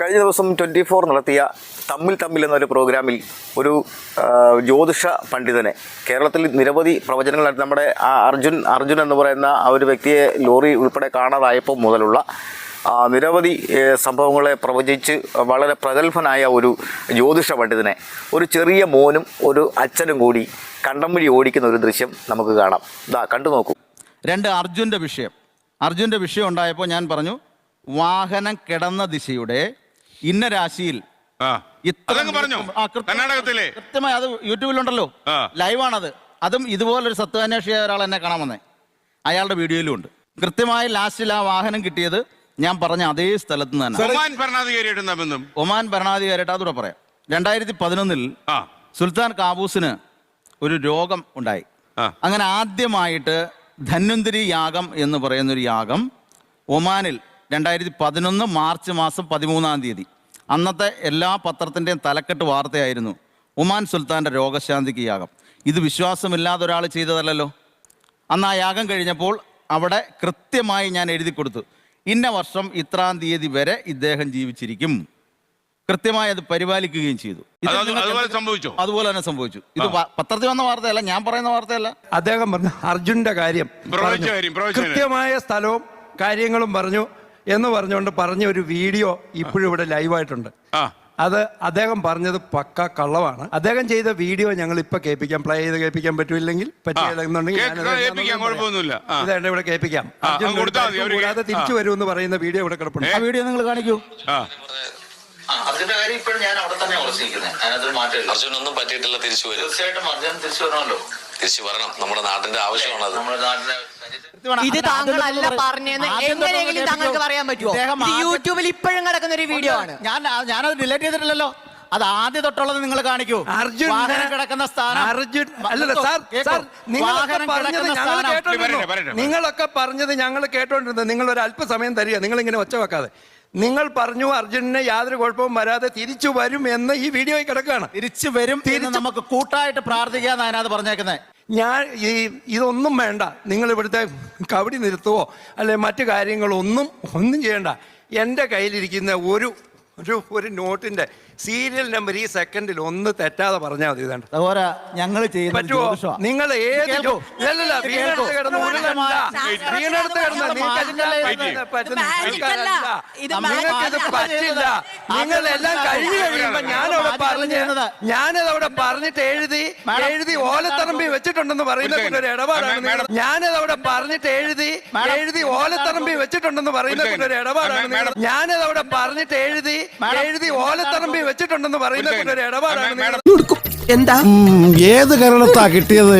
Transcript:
കഴിഞ്ഞ ദിവസം twenty four നടത്തിയ തമ്മിൽ തമ്മിൽ എന്നൊരു പ്രോഗ്രാമിൽ ഒരു ജ്യോതിഷ പണ്ഡിതനെ കേരളത്തിൽ നിരവധി പ്രവചനങ്ങൾ നമ്മുടെ ആ അർജുൻ അർജുൻ എന്ന് പറയുന്ന ആ ഒരു വ്യക്തിയെ ലോറി ഉൾപ്പെടെ കാണാതായപ്പോൾ മുതലുള്ള നിരവധി സംഭവങ്ങളെ പ്രവചിച്ച് വളരെ പ്രഗത്ഭനായ ഒരു ജ്യോതിഷ പണ്ഡിതനെ ഒരു ചെറിയ മോനും ഒരു അച്ഛനും കൂടി കണ്ടം ഓടിക്കുന്ന ഒരു ദൃശ്യം നമുക്ക് കാണാം. ഇതാ കണ്ടു നോക്കൂ. രണ്ട് അർജുന്റെ വിഷയം. അർജുന്റെ വിഷയം ഉണ്ടായപ്പോൾ ഞാൻ പറഞ്ഞു വാഹനം കിടന്ന ദിശയുടെ ഇന്ന രാശിയിൽ പറഞ്ഞോ? കർണാടകത്തിലെ? കൃത്യമായി അത് യൂട്യൂബിലുണ്ടല്ലോ. ലൈവാണത്. അതും ഇതുപോലൊരു സത്വാന്വേഷിയായ ഒരാൾ എന്നെ കാണാൻ വന്നേ. അയാളുടെ വീഡിയോയിലും ഉണ്ട്. കൃത്യമായി ലാസ്റ്റിൽ ആ വാഹനം കിട്ടിയത് ഞാൻ പറഞ്ഞ അതേ സ്ഥലത്ത് നിന്ന് തന്നെ ഒമാൻ ഭരണാധികാരിയായിട്ട് ഒമാൻ ഭരണാധികാരിയായിട്ട് അതുകൂടെ പറയാം. രണ്ടായിരത്തി പതിനൊന്നിൽ സുൽത്താൻ കാബൂസിന് ഒരു രോഗം ഉണ്ടായി. അങ്ങനെ ആദ്യമായിട്ട് ധന്വന്തിരി യാഗം എന്ന് പറയുന്ന ഒരു യാഗം ഒമാനിൽ രണ്ടായിരത്തി പതിനൊന്ന് മാർച്ച് മാസം പതിമൂന്നാം തീയതി. അന്നത്തെ എല്ലാ പത്രത്തിന്റെയും തലക്കെട്ട് വാർത്തയായിരുന്നു ഉമാൻ സുൽത്താന്റെ രോഗശാന്തിക്ക് യാഗം ഇത് വിശ്വാസമില്ലാതെ ഒരാൾ ചെയ്തതല്ലല്ലോ. അന്ന് ആ യാഗം കഴിഞ്ഞപ്പോൾ അവിടെ കൃത്യമായി ഞാൻ എഴുതി കൊടുത്തു. ഇന്ന വർഷം ഇത്രാം തീയതി വരെ ഇദ്ദേഹം ജീവിച്ചിരിക്കും. കൃത്യമായി അത് പരിപാലിക്കുകയും ചെയ്തു. സംഭവിച്ചോ? അതുപോലെ തന്നെ സംഭവിച്ചു. ഇത് പത്രത്തിൽ വന്ന വാർത്തയല്ല ഞാൻ പറയുന്ന വാർത്തയല്ല. അദ്ദേഹം പറഞ്ഞു അർജുന്റെ കാര്യം. കൃത്യമായ സ്ഥലവും കാര്യങ്ങളും പറഞ്ഞു. എന്ന് പറഞ്ഞുകൊണ്ട് പറഞ്ഞ ഒരു വീഡിയോ ഇപ്പോഴും ഇവിടെ ലൈവായിട്ടുണ്ട്. ആ. അത് അദ്ദേഹം പറഞ്ഞത് പക്ക കള്ളമാണ്. അദ്ദേഹം ചെയ്ത വീഡിയോ ഞങ്ങൾ ഇപ്പൊ കേൾപ്പിക്കാം. പ്ലേ ചെയ്ത് കേൾപ്പിക്കാൻ പറ്റില്ലെങ്കിൽ പറ്റിയില്ലെന്നുണ്ടെങ്കിൽ. ഇതേണ്ട ഇവിടെ കേൾപ്പിക്കാം. അർജുൻ കൂടാതെ തിരിച്ചു വരും വരുമെന്ന് പറയുന്ന വീഡിയോ ഇവിടെ കിടപ്പുണ്ട്. ആ വീഡിയോ നിങ്ങൾ കാണിക്കൂ. ആ. അതിന്റെ കാര്യം ഇപ്പോഴും ഞാൻ അവിടെ തന്നെ ഉറച്ചിരിക്കുന്നത് അതിനകത്തൊരു മാറ്റമില്ല അർജുനൊന്നും പറ്റിയിട്ടില്ല തിരിച്ചു വരും. തീർച്ചയായിട്ടും അർജുൻ തിരിച്ചു വരണമല്ലോ. തിരിച്ചു വരണം. നമ്മുടെ നാടിന്റെ ആവശ്യമാണത്. നമ്മുടെ നാട്ടിലെ ഇത് താങ്കളല്ല പറഞ്ഞെന്ന് എങ്ങനെയെങ്കിലും താങ്കൾക്ക് പറയാൻ പറ്റുമോ? ഇദ്ദേഹം ഇത് ആദ്യം- യൂട്യൂബിൽ ഇപ്പോഴും കിടക്കുന്ന ഒരു വീഡിയോ ആണ്. ഞാൻ ഞാനത് ഡിലേറ്റ് ചെയ്തിട്ടില്ലല്ലോ. അത് ആദ്യം തൊട്ടുള്ളത് നിങ്ങൾ കാണിക്കൂ. അർജുൻ വാഹനം കിടക്കുന്ന സ്ഥാനം. അർജുൻ അല്ലല്ല കേട്ടോ, സാർ കേട്ടോ. സാർ നിങ്ങളൊക്കെ വാഹനം പറഞ്ഞത് കിടക്കുന്ന ഞങ്ങൾ സ്ഥാനം. പറയട്ടെ, കേട്ടോണ്ടിരുന്നു പറയട്ടെ. നിങ്ങളൊക്കെ പറഞ്ഞത് ഞങ്ങൾ കേട്ടോണ്ടിരുന്നത് നിങ്ങൾ ഒരു അല്പസമയം തരിക. നിങ്ങൾ ഇങ്ങനെ ഒച്ച വെക്കാതെ. നിങ്ങൾ പറഞ്ഞു അർജുനെ യാതൊരു കുഴപ്പവും വരാതെ തിരിച്ചു വരും എന്ന് ഈ വീഡിയോയിൽ കിടക്കുകയാണ്. തിരിച്ചു വരും എന്ന് നമുക്ക് കൂട്ടായിട്ട് പ്രാർത്ഥിക്കാന്ന് അതിനകത്ത് പറഞ്ഞേക്കുന്നത് ഞാൻ ഈ ഇതൊന്നും വേണ്ട. നിങ്ങൾ ഇവിടുത്തെ കവടി നിർത്തുവോ? അല്ലെ മറ്റു കാര്യങ്ങളൊന്നും ഒന്നും ചെയ്യണ്ട. എന്റെ കയ്യിലിരിക്കുന്ന ഒരു ഒരു ഒരു നോട്ടിന്റെ സീരിയൽ നമ്പർ ഈ സെക്കൻഡിൽ ഒന്ന് തെറ്റാതെ പറഞ്ഞാൽ മതി ഞങ്ങൾ ചെയ്യുന്ന പറ്റുമോ. നിങ്ങൾ ഏത് കേൾക്കൂ. ജോ- ഇല്ലല്ല, ഇത് വീണെടുത്ത് കേൾക്കൂ. കിടന്ന് ഉരുളണ്ട. സാർ, വീണെടുത്ത് കിടന്ന് സാർ, നിങ്ങൾക്ക് സാർ, പറ്റുന്ന magic അല്ല. ആൾക്കാരല്ല. ഇത് നിങ്ങൾക്ക് magic ഇത് അല്ല. പറ്റില്ല നിങ്ങൾ എല്ലാം കഴിഞ്ഞു കഴിയുമ്പോ ഞാനവിടെ പറഞ്ഞു അല്ല പറഞ്ഞ് ചെയ്യുന്നത്. ഞാനത് അവിടെ പറഞ്ഞിട്ട് എഴുതി മാഡം, എഴുതി ഓലത്തറമ്പി വെച്ചിട്ടുണ്ടെന്ന് പറയുന്ന ഒരു ഒരു ഇടപാടാണ്. നിങ്ങൾ. ഞാനത് അവിടെ പറഞ്ഞിട്ട് എഴുതി മാഡം, എഴുതി ഓലത്തറമ്പി വെച്ചിട്ടുണ്ടെന്ന് പറയുന്ന ഒരു ഇടപാടാണ് നിങ്ങൾ. മാഡം. ഞാനത് അവിടെ പറഞ്ഞിട്ട് എഴുതി എഴുതി ഓലത്തറമ്പി വെച്ചിട്ടുണ്ടെന്ന് പറയുന്ന ഒരു ഇടപാടാണ്. മാഡം ഏത് കരണത്താ കിട്ടിയത്?